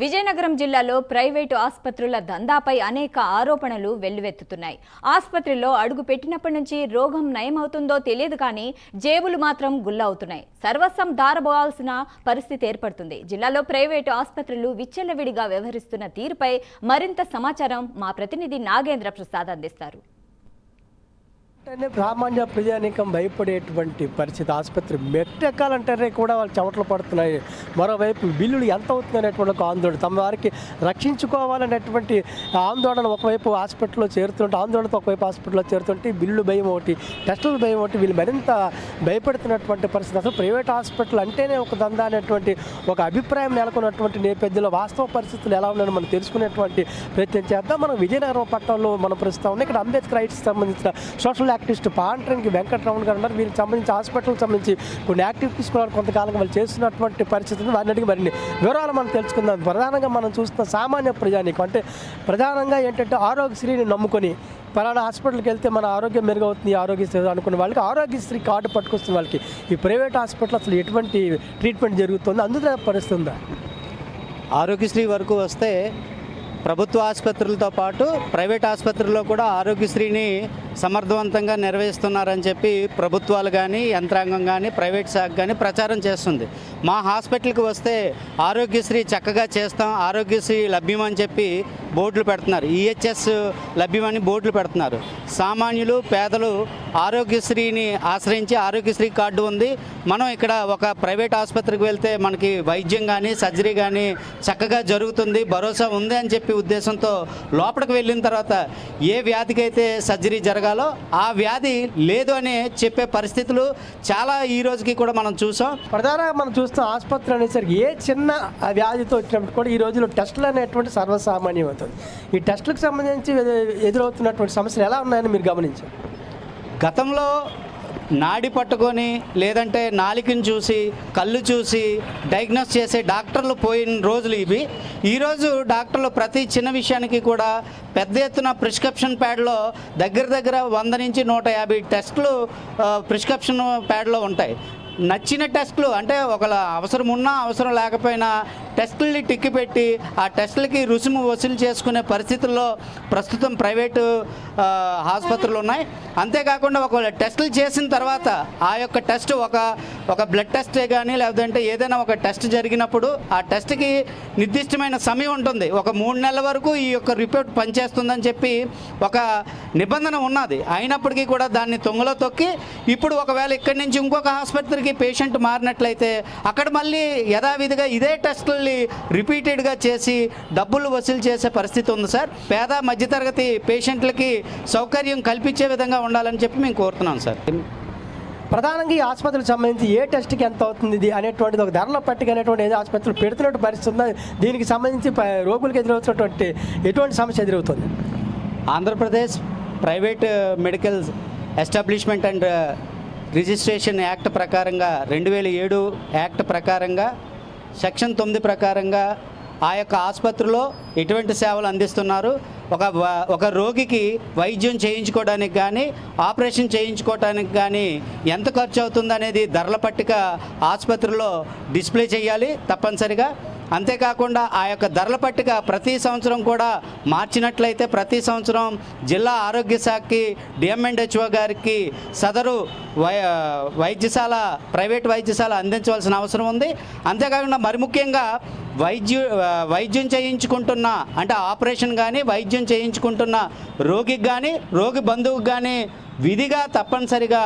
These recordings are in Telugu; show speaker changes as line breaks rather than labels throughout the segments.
విజయనగరం జిల్లాలో ప్రైవేటు ఆసుపత్రుల దందాపై అనేక ఆరోపణలు వెల్లువెత్తుతున్నాయి. ఆసుపత్రిలో అడుగు పెట్టినప్పటి నుంచి రోగం నయమవుతుందో తెలియదు కానీ జేబులు మాత్రం గుల్లవుతున్నాయి. సర్వస్వం దారబోవాల్సిన పరిస్థితి ఏర్పడుతుంది. జిల్లాలో ప్రైవేటు ఆసుపత్రులు విచ్చలవిడిగా వ్యవహరిస్తున్న తీరుపై మరింత సమాచారం మా ప్రతినిధి నాగేంద్ర ప్రసాద్ అందిస్తారు.
అంటే సామాన్య ప్రజానీకం భయపడేటువంటి పరిస్థితి. ఆసుపత్రి మెట్టెక్కాలంటేనే కూడా వాళ్ళు చెమటలు పడుతున్నాయి. మరోవైపు బిల్లులు ఎంత అవుతుంది అనేటువంటి ఒక ఆందోళన. తమ వారికి రక్షించుకోవాలనేటువంటి ఆందోళన ఒకవైపు హాస్పిటల్లో చేరుతుంటే ఆందోళనతో ఒకవైపు హాస్పిటల్లో చేరుతుంటే బిల్లు భయం ఒకటి టెస్టుల భయం ఒకటి వీళ్ళు మరింత భయపడుతున్నటువంటి పరిస్థితి. అసలు ప్రైవేట్ హాస్పిటల్ అంటేనే ఒక దందా అనేటువంటి ఒక అభిప్రాయం నెలకొన్నటువంటి నేపథ్యంలో వాస్తవ పరిస్థితులు ఎలా ఉన్నాయని మనం తెలుసుకునేటువంటి ప్రయత్నం చేద్దాం. మనం విజయనగరం పట్టణంలో మనం ప్రస్తుతం ఉన్నాం. ఇక్కడ అంబేద్కర్ రైట్స్ సంబంధించిన సోషల్ యాక్టివిస్ట్ పాండ్రంగి వెంకటరమణ గారు ఉన్నారు. వీరికి సంబంధించి హాస్పిటల్కి సంబంధించి కొన్ని యాక్టివిటీస్ కూడా కొంతకాలంగా వాళ్ళు చేస్తున్నటువంటి పరిస్థితిని వారిని అడిగి మరిన్ని వివరాలు మనం తెలుసుకుందాం. ప్రధానంగా మనం చూస్తున్న సామాన్య ప్రజానికి అంటే ప్రధానంగా ఏంటంటే ఆరోగ్యశ్రీని నమ్ముకొని పలానా హాస్పిటల్కి వెళ్తే మన ఆరోగ్యం మెరుగవుతుంది ఆరోగ్యశ్రీ అనుకున్న వాళ్ళకి ఆరోగ్యశ్రీ కార్డు పట్టుకొస్తున్న వాళ్ళకి ఈ ప్రైవేట్ హాస్పిటల్ అసలు ఎటువంటి ట్రీట్మెంట్ జరుగుతుంది? అందులో పరిస్థితి ఉందా?
ఆరోగ్యశ్రీ వరకు వస్తే ప్రభుత్వ ఆసుపత్రులతో పాటు ప్రైవేట్ ఆసుపత్రుల్లో కూడా ఆరోగ్యశ్రీని సమర్థవంతంగా నిర్వహిస్తున్నారని చెప్పి ప్రభుత్వాలు కానీ యంత్రాంగం కానీ ప్రైవేట్ శాఖ కానీ ప్రచారం చేస్తుంది. మా హాస్పిటల్కి వస్తే ఆరోగ్యశ్రీ చక్కగా చేస్తాం ఆరోగ్యశ్రీ లభ్యమని చెప్పి బోర్డులు పెడుతున్నారు. ఈహెచ్ఎస్ లభ్యమని బోర్డులు పెడుతున్నారు. సామాన్యులు పేదలు ఆరోగ్యశ్రీని ఆశ్రయించి ఆరోగ్యశ్రీ కార్డు ఉంది. మనం ఇక్కడ ఒక ప్రైవేట్ ఆసుపత్రికి వెళ్తే మనకి వైద్యం కానీ సర్జరీ కానీ చక్కగా జరుగుతుంది భరోసా ఉంది అని చెప్పి ఉద్దేశంతో లోపలికి వెళ్ళిన తర్వాత ఏ వ్యాధికైతే సర్జరీ జరగ జరగాలో ఆ వ్యాధి లేదు అని చెప్పే పరిస్థితులు చాలా ఈ రోజుకి కూడా మనం చూసాం.
ప్రధానంగా మనం చూస్తున్న ఆసుపత్రి అనేసరికి ఏ చిన్న వ్యాధితో వచ్చినప్పుడు కూడా ఈ రోజుల్లో టెస్టులు అనేటువంటి సర్వసామాన్యం అవుతుంది. ఈ టెస్టులకు సంబంధించి ఎదు- ఎదురవుతున్నటువంటి సమస్యలు ఎలా ఉన్నాయని మీరు గమనించారు?
గతంలో నాడి పట్టుకొని లేదంటే నాలికని చూసి కళ్ళు చూసి డయాగ్నోస్ చేసే డాక్టర్లు పోయిన రోజులు ఇవి. ఈరోజు డాక్టర్లు ప్రతి చిన్న విషయానికి కూడా పెద్ద ఎత్తున ప్రిస్క్రిప్షన్ ప్యాడ్లో దగ్గర దగ్గర వంద నుంచి నూట యాభై టెస్టులు ప్రిస్క్రిప్షన్ ప్యాడ్లో ఉంటాయి. నచ్చిన టెస్టులు అంటే ఒకళ్ళ అవసరం ఉన్నా అవసరం లేకపోయినా టెస్టుల్ని టిక్కి పెట్టి ఆ టెస్టులకి రుసుము వసూలు చేసుకునే పరిస్థితుల్లో ప్రస్తుతం ప్రైవేటు ఆసుపత్రులు ఉన్నాయి. అంతేకాకుండా ఒకవేళ టెస్టులు చేసిన తర్వాత ఆ యొక్క టెస్ట్ ఒక ఒక బ్లడ్ టెస్టే కానీ లేదంటే ఏదైనా ఒక టెస్ట్ జరిగినప్పుడు ఆ టెస్ట్కి నిర్దిష్టమైన సమయం ఉంటుంది. ఒక మూడు నెలల వరకు ఈ యొక్క రిపోర్ట్ పనిచేస్తుందని చెప్పి ఒక నిబంధన ఉన్నది. అయినప్పటికీ కూడా దాన్ని తొంగలో తొక్కి ఇప్పుడు ఒకవేళ ఇక్కడి నుంచి ఇంకొక ఆసుపత్రికి పేషెంట్ మారినట్లయితే అక్కడ మళ్ళీ యథావిధిగా ఇదే టెస్టులు టెస్టుల్ని రిపీటెడ్గా చేసి డబ్బులు వసూలు చేసే పరిస్థితి ఉంది సార్. పేద మధ్యతరగతి పేషెంట్లకి సౌకర్యం కల్పించే విధంగా ఉండాలని చెప్పి మేము కోరుతున్నాం సార్.
ప్రధానంగా ఈ ఆసుపత్రికి సంబంధించి ఏ టెస్ట్కి ఎంత అవుతుంది ఇది అనేటువంటిది ఒక ధరల పట్టిక అనేటువంటి ఏదో ఆసుపత్రులు పెడుతున్నట్టు పరిస్థితి ఉందా? దీనికి సంబంధించి రోగులకు ఎదురవుతున్నటువంటి ఎటువంటి సమస్య ఎదురవుతుంది?
Andhra Pradesh private medical establishment and registration act ప్రకారంగా రెండు వేల ఏడు యాక్ట్ ప్రకారంగా సెక్షన్ తొమ్మిది ప్రకారంగా ఆ యొక్క ఆసుపత్రిలో ఎటువంటి సేవలు అందిస్తున్నారు. ఒక వ- ఒక రోగికి వైద్యం చేయించుకోవడానికి కానీ ఆపరేషన్ చేయించుకోవడానికి కానీ ఎంత ఖర్చు అవుతుంది అనేది ధరల పట్టిక ఆసుపత్రిలో డిస్ప్లే చేయాలి తప్పనిసరిగా. అంతేకాకుండా ఆ యొక్క ధరల పట్టిక ప్రతి సంవత్సరం కూడా మార్చినట్లయితే ప్రతి సంవత్సరం జిల్లా ఆరోగ్య శాఖకి డిఎంఎండ్హెచ్ఓ గారికి సదరు వై వైద్యశాల ప్రైవేట్ వైద్యశాల అందించవలసిన అవసరం ఉంది. అంతేకాకుండా మరి ముఖ్యంగా వైద్యు వైద్యం చేయించుకుంటున్న అంటే ఆపరేషన్ కానీ వైద్యం చేయించుకుంటున్న రోగికి కానీ రోగి బంధువుకి కానీ విధిగా తప్పనిసరిగా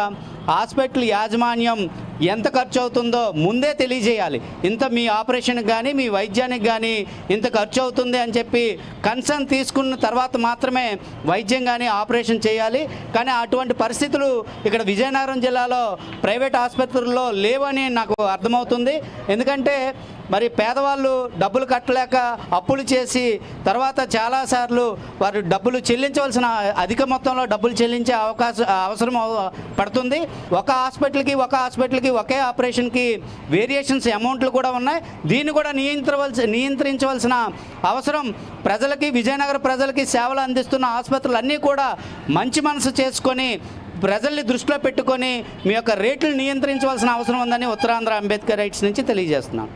హాస్పిటల్ యాజమాన్యం ఎంత ఖర్చు అవుతుందో ముందే తెలియజేయాలి. ఇంత మీ ఆపరేషన్కి కానీ మీ వైద్యానికి కానీ ఇంత ఖర్చు అవుతుంది అని చెప్పి కన్సర్న్ తీసుకున్న తర్వాత మాత్రమే వైద్యం కానీ ఆపరేషన్ చేయాలి. కానీ అటువంటి పరిస్థితులు ఇక్కడ విజయనగరం జిల్లాలో ప్రైవేట్ ఆసుపత్రుల్లో లేవని నాకు అర్థమవుతుంది. ఎందుకంటే మరి పేదవాళ్ళు డబ్బులు కట్టలేక అప్పులు చేసి తర్వాత చాలాసార్లు వారు డబ్బులు చెల్లించవలసిన అధిక మొత్తంలో డబ్బులు చెల్లించే అవకాశం అవసరం అవ- పడుతుంది. ఒక హాస్పిటల్కి ఒక హాస్పిటల్కి ఒకే ఆపరేషన్కి వేరియేషన్స్ అమౌంట్లు కూడా ఉన్నాయి. దీన్ని కూడా నియంత్రవలసి నియంత్రించవలసిన అవసరం ప్రజలకి విజయనగర ప్రజలకి సేవలు అందిస్తున్న ఆసుపత్రులు అన్నీ కూడా మంచి మనసు చేసుకొని ప్రజల్ని దృష్టిలో పెట్టుకొని మీ యొక్క రేట్లు నియంత్రించవలసిన అవసరం ఉందని ఉత్తరాంధ్ర అంబేద్కర్ రైట్స్ నుంచి తెలియజేస్తున్నాను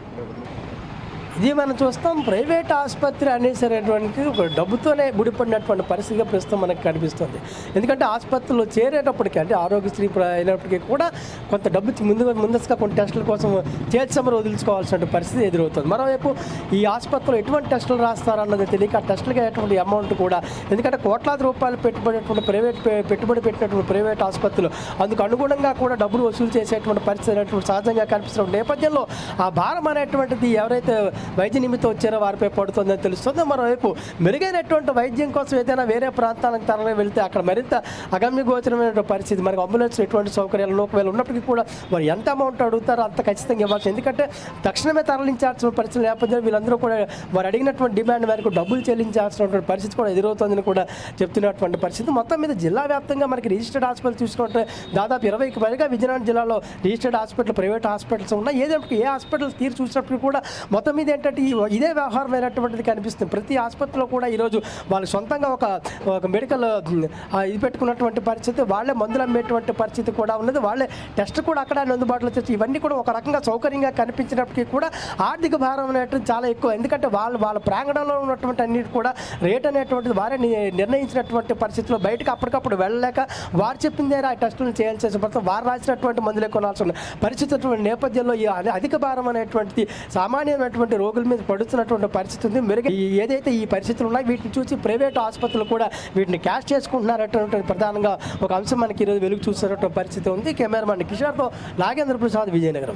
ఇది మనం చూస్తాం ప్రైవేట్ ఆసుపత్రి అనేసరేటువంటి ఒక డబ్బుతోనే ముడిపడినటువంటి పరిస్థితిగా ప్రస్తుతం మనకు కనిపిస్తుంది. ఎందుకంటే ఆసుపత్రిలో చేరేటప్పటికీ అంటే ఆరోగ్యశ్రీ అయినప్పటికీ కూడా కొంత డబ్బు ముందు ముందస్తుగా కొన్ని టెస్టుల కోసం చేర్చమని వదిలించుకోవాల్సిన పరిస్థితి ఎదురవుతుంది. మరోవైపు ఈ ఆసుపత్రిలో ఎటువంటి టెస్టులు రాస్తారన్నది తెలియక ఆ టెస్టులకి అయ్యేటువంటి అమౌంట్ కూడా ఎందుకంటే కోట్లాది రూపాయలు పెట్టుబడి ప్రైవేట్ పెట్టుబడి పెట్టినటువంటి ప్రైవేట్ ఆసుపత్రులు అందుకు అనుగుణంగా కూడా డబ్బులు వసూలు చేసేటువంటి పరిస్థితి అనేటువంటి సహజంగా కనిపిస్తున్న నేపథ్యంలో ఆ భారం అనేటువంటిది ఎవరైతే వైద్య నిమిత్తం వచ్చారో వారిపై పడుతుందని తెలుస్తుంది. మరోవైపు మెరుగైనటువంటి వైద్యం కోసం ఏదైనా వేరే ప్రాంతాలకు తరలి వెళ్తే అక్కడ మరింత అగమ్య గోచరమైన పరిస్థితి మనకు అంబులెన్స్ ఎటువంటి సౌకర్యాలు ఒకవేళ ఉన్నప్పటికీ కూడా మరి ఎంత అమౌంట్ అడుగుతారో అంత ఖచ్చితంగా ఇవ్వాల్సి ఎందుకంటే తక్షణమే తరలించాల్సిన పరిస్థితి లేకపోతే వీళ్ళందరూ కూడా వారు అడిగినటువంటి డిమాండ్ మేరకు డబ్బులు చెల్లించాల్సినటువంటి పరిస్థితి కూడా ఎదురవుతుందని కూడా చెప్తున్నటువంటి పరిస్థితి. మొత్తం మీద జిల్లా వ్యాప్తంగా మనకి రిజిస్టర్డ్ హాస్పిటల్ చూసుకుంటే దాదాపు ఇరవైకి పైగా విజయనగరం జిల్లాలో రిజిస్టర్డ్ హాస్పిటల్ ప్రైవేట్ హాస్పిటల్స్ ఉన్నాయి. ఏదంటే ఏ హాస్పిటల్ తీరు చూసినప్పుడు కూడా మొత్తం మీద ఏంటంటే ఈ- ఇదే వ్యవహారమైనటువంటిది కనిపిస్తుంది. ప్రతి ఆసుపత్రిలో కూడా ఈరోజు వాళ్ళు సొంతంగా ఒక ఒక మెడికల్ ఇది పెట్టుకున్నటువంటి పరిస్థితి వాళ్ళే మందులు అమ్మేటువంటి పరిస్థితి కూడా ఉన్నది. వాళ్ళే టెస్ట్ కూడా అక్కడ అందుబాటులో తెచ్చి ఇవన్నీ కూడా ఒక రకంగా సౌకర్యంగా కనిపించినప్పటికీ కూడా ఆర్థిక భారం అనేటువంటి చాలా ఎక్కువ. ఎందుకంటే వాళ్ళు వాళ్ళ ప్రాంగణంలో ఉన్నటువంటి అన్నిటి కూడా రేట్ అనేటువంటిది వారే నిర్ణయించినటువంటి పరిస్థితిలో బయటకు అప్పటికప్పుడు వెళ్ళలేక వారు చెప్పిందే ఆ టెస్టులు చేయాల్సి పడుతుంది వారు రాసినటువంటి మందులే కొనాల్సి ఉన్న పరిస్థితి నేపథ్యంలో ఈ అధిక భారం అనేటువంటిది సామాన్యమైనటువంటి రోగుల మీద పడుతున్నటువంటి పరిస్థితి ఉంది. మెరుగు ఏదైతే ఈ పరిస్థితులు ఉన్నాయో వీటిని చూసి ప్రైవేట్ ఆసుపత్రులు కూడా వీటిని క్యాష్ చేసుకుంటున్నారటువంటి ప్రధానంగా ఒక అంశం మనకి ఈరోజు వెలుగు చూస్తున్నటువంటి పరిస్థితి ఉంది. కెమెరామెన్ కిషోర్తో నాగేంద్ర ప్రసాద్ విజయనగరం.